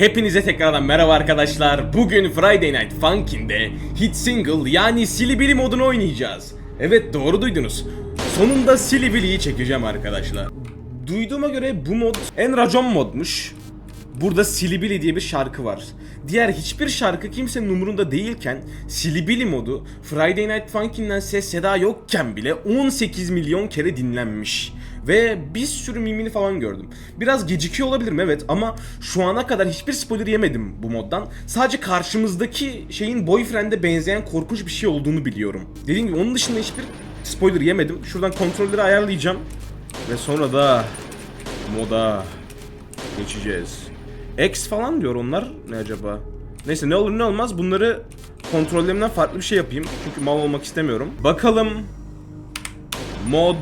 Hepinize tekrardan merhaba arkadaşlar. Bugün Friday Night Funkin'de Hit Single yani Silibili modunu oynayacağız. Evet doğru duydunuz. Sonunda Silibili'yi çekeceğim arkadaşlar. Duyduğuma göre bu mod en racon modmuş. Burada Silibili diye bir şarkı var. Diğer hiçbir şarkı kimsenin umurunda değilken Silibili modu Friday Night Funkin'den ses seda yokken bile 18 milyon kere dinlenmiş. Ve bir sürü mimini falan gördüm. Biraz gecikiyor olabilirim evet ama şu ana kadar hiçbir spoiler yemedim bu moddan. Sadece karşımızdaki şeyin boyfriend'e benzeyen korkunç bir şey olduğunu biliyorum. Dediğim gibi onun dışında hiçbir spoiler yemedim. Şuradan kontrolleri ayarlayacağım. Ve sonra da moda geçeceğiz. X falan diyor onlar ne acaba? Neyse ne olur ne olmaz bunları kontrollerimden farklı bir şey yapayım. Çünkü mal olmak istemiyorum. Bakalım mod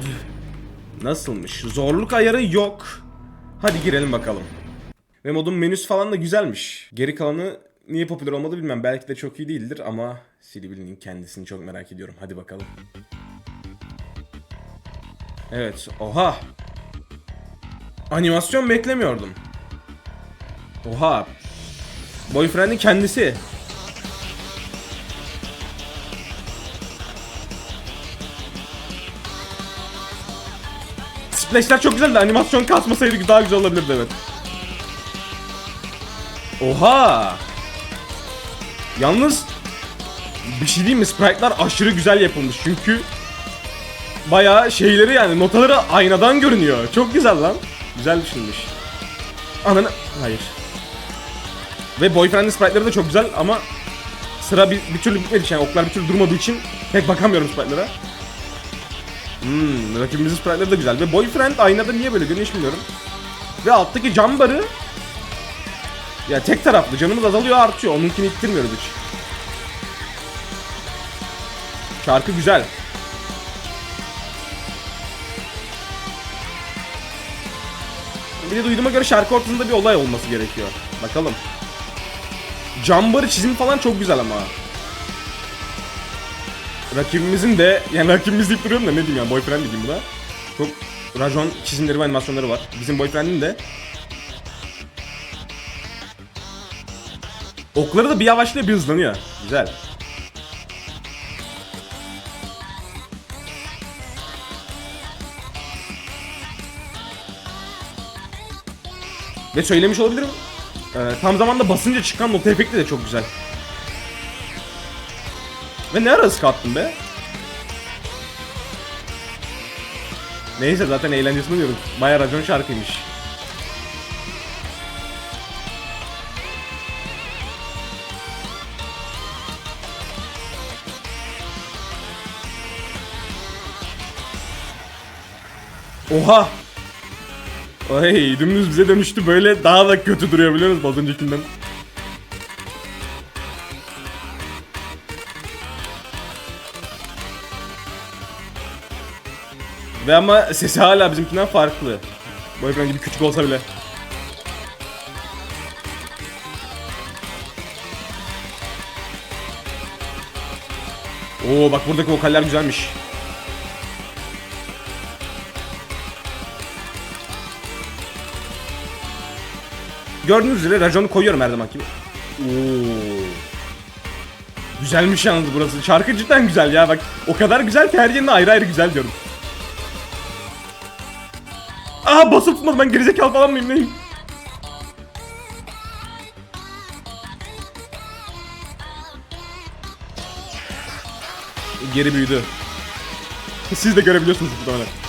nasılmış? Zorluk ayarı yok. Hadi girelim bakalım. Ve modun menüsü falan da güzelmiş. Geri kalanı niye popüler olmadı bilmem. Belki de çok iyi değildir ama Silibili'nin kendisini çok merak ediyorum. Hadi bakalım. Evet. Oha. Animasyon beklemiyordum. Oha. Boyfriend'in kendisi. Splash'ler çok güzel animasyon kasmasaydı daha güzel olabilirdi evet. Oha. Yalnız bir şey diyeyim mi? Sprite'lar aşırı güzel yapılmış çünkü bayağı şeyleri yani notaları aynadan görünüyor. Çok güzel lan. Güzel düşünmüş. Ananı... Hayır. Ve Boyfriend'in sprite'ları da çok güzel ama sıra bir, bir türlü bitmediği için yani oklar bir türlü durmadığı için pek bakamıyorum sprite'lara. Hmm, rakibimizin sprite'ları da güzel. Ve Boyfriend aynada niye böyle görünüyor bilmiyorum. Ve alttaki cam barı ya tek taraflı canımız azalıyor artıyor. Onunkini ittirmiyoruz hiç. Şarkı güzel. Bir de duyduğuma göre şarkı ortasında bir olay olması gerekiyor. Bakalım. Cambarı çizimi falan çok güzel ama. Rakibimizin de yani rakibimiz deyip duruyorum da ne diyeyim yani boyfriend diyeyim buna. Çok rajon çizimleri ve animasyonları var. Bizim boyfriend'in de. Okları da bir yavaşlıyor bir hızlanıyor. Güzel. Ve söylemiş olabilirim. Ee, tam zamanda basınca çıkan nota efekti de çok güzel. Ve ne ara hız kattın be? Neyse zaten eğlencesini diyorum. Baya racon şarkıymış. Oha! Ay dümdüz bize dönüştü böyle daha da kötü duruyor biliyor musunuz az öncekinden? Ve ama sesi hala bizimkinden farklı. Boyfriend gibi küçük olsa bile. Oo bak buradaki vokaller güzelmiş. Gördüğünüz üzere raconu koyuyorum her zaman gibi. Oo. Güzelmiş yalnız burası. Şarkı cidden güzel ya bak. O kadar güzel ki her yerine ayrı ayrı güzel diyorum. Basıp tutmadı ben gerizekalı falan mıyım neyim? Geri büyüdü. Siz de görebiliyorsunuz muhtemelen.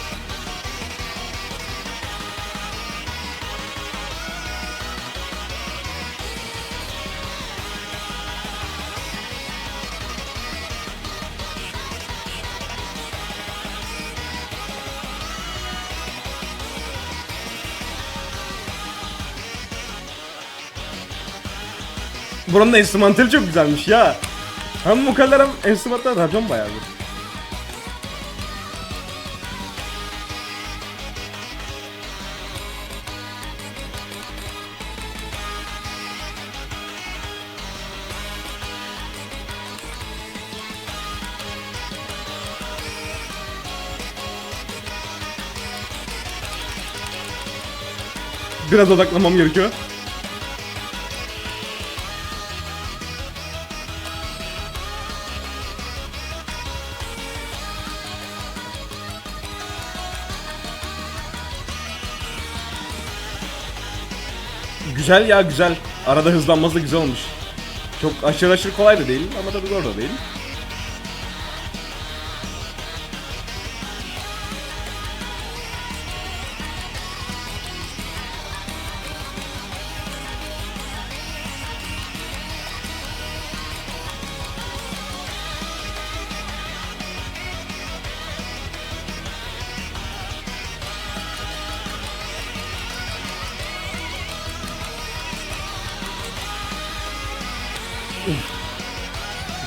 Buranın enstrümantali çok güzelmiş ya. Hem vokaller hem enstrümantal racon bayağı bir. Biraz odaklanmam gerekiyor. Güzel ya güzel. Arada hızlanması da güzel olmuş. Çok aşırı aşırı kolay da değil ama tabii zor da değil.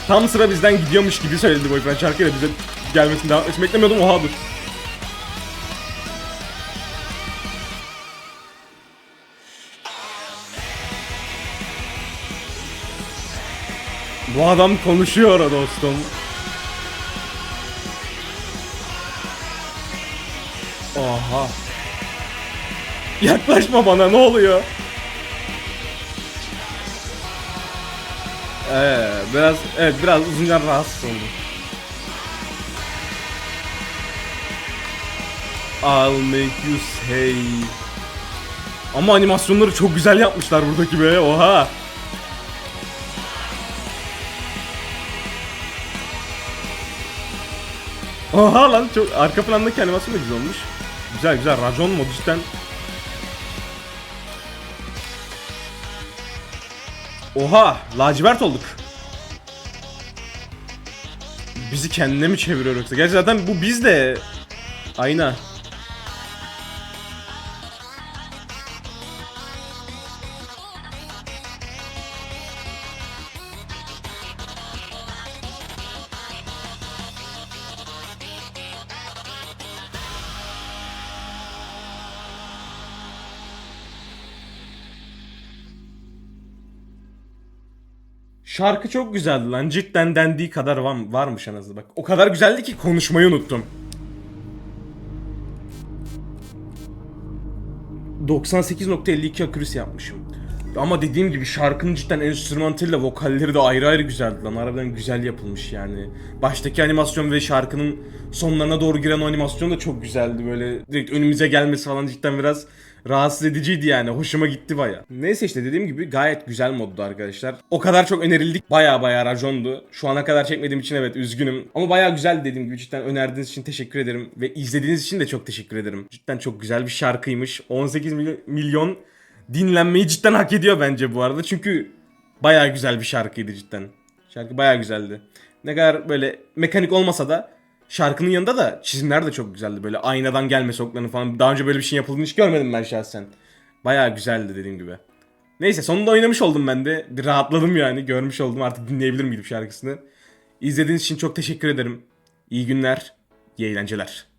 Tam sıra bizden gidiyormuş gibi söyledi Boyfriend şarkıyla bize gelmesini devam etmesini beklemiyordum. Oha dur. Bu adam konuşuyor dostum. Oha. Yaklaşma bana ne oluyor? Ee, biraz evet biraz uzunca rahatsız oldum. I'll make you say. Ama animasyonları çok güzel yapmışlar buradaki be. Oha. Oha lan çok arka plandaki animasyon da güzel olmuş. Güzel güzel racon modu cidden. Oha lacivert olduk. Bizi kendine mi çeviriyor yoksa? Gerçi zaten bu biz de ayna. Şarkı çok güzeldi lan. Cidden dendiği kadar var, varmış anasını bak. O kadar güzeldi ki konuşmayı unuttum. 98.52 accuracy yapmışım. Ama dediğim gibi şarkının cidden enstrümanıyla vokalleri de ayrı ayrı güzeldi lan. Harbiden güzel yapılmış yani. Baştaki animasyon ve şarkının sonlarına doğru giren animasyon da çok güzeldi. Böyle direkt önümüze gelmesi falan cidden biraz rahatsız ediciydi yani. Hoşuma gitti baya. Neyse işte dediğim gibi gayet güzel moddu arkadaşlar. O kadar çok önerildik. Baya baya racondu. Şu ana kadar çekmediğim için evet üzgünüm. Ama baya güzel dediğim gibi cidden önerdiğiniz için teşekkür ederim. Ve izlediğiniz için de çok teşekkür ederim. Cidden çok güzel bir şarkıymış. 18 milyon- milyon dinlenmeyi cidden hak ediyor bence bu arada. Çünkü baya güzel bir şarkıydı cidden. Şarkı baya güzeldi. Ne kadar böyle mekanik olmasa da şarkının yanında da çizimler de çok güzeldi. Böyle aynadan gelme soklarını falan. Daha önce böyle bir şey yapıldığını hiç görmedim ben şahsen. Baya güzeldi dediğim gibi. Neyse sonunda oynamış oldum ben de. Bir rahatladım yani. Görmüş oldum artık dinleyebilirim gidip şarkısını. İzlediğiniz için çok teşekkür ederim. İyi günler, iyi eğlenceler.